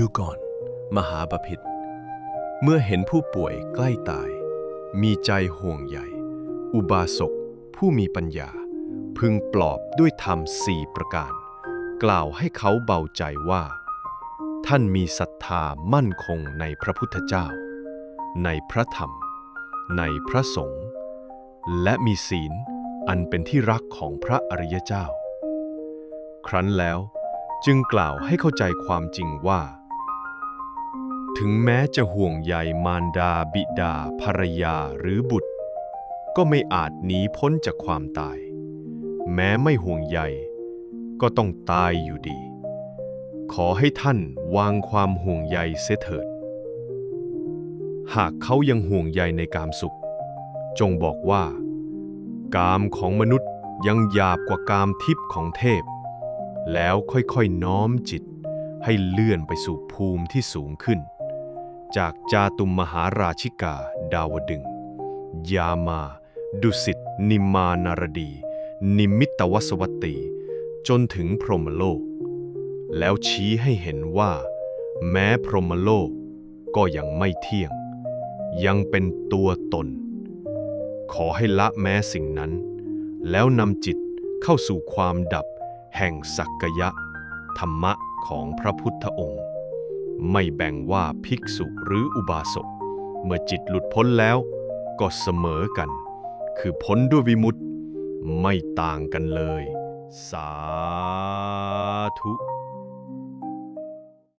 ดูก่อน มหาบพิตรเมื่อเห็นผู้ป่วยใกล้ตาย มีใจห่วงใยอุบาสกผู้มีปัญญา พึงปลอบด้วยธรรมสี่ประการ กล่าวให้เขาเบาใจว่า ท่านมีศรัทธามั่นคงในพระพุทธเจ้า ในพระธรรม ในพระสงฆ์และมีศีลอันเป็นที่รักของพระอริยเจ้า ครั้นแล้วจึงกล่าวให้เข้าใจความจริงว่า ถึงแม้จะห่วงใยมารดาบิดาภรรยาหรือบุตร ก็ไม่อาจหนีพ้นจากความตาย แม้ไม่ห่วงใย ก็ต้องตายอยู่ดี ขอให้ท่านวางความห่วงใยเสียเถิด หากเขายังห่วงใยในกามสุข จงบอกว่า กามของมนุษย์ยังหยาบกว่ากามทิพย์ของเทพ แล้วค่อยๆน้อมจิตให้เลื่อนไปสู่ภูมิที่สูงขึ้น จากจาตุมมหาราชิกา ดาวดึง ยามา ดุสิต นิมมานารดี นิมิตวสวัตตี จนถึงพรหมโลก แล้วชี้ให้เห็นว่า แม้พรหมโลกก็ยังไม่เที่ยง ยังเป็นตัวตน ขอให้ละแม้สิ่งนั้น แล้วนำจิตเข้าสู่ความดับแห่งสักกยะ ธรรมะของพระพุทธองค์ ไม่แบ่งว่าภิกษุหรืออุบาสก เมื่อจิตหลุดพ้นแล้ว ก็เสมอกัน คือพ้นด้วยวิมุตติ ไม่ต่างกันเลย สาธุ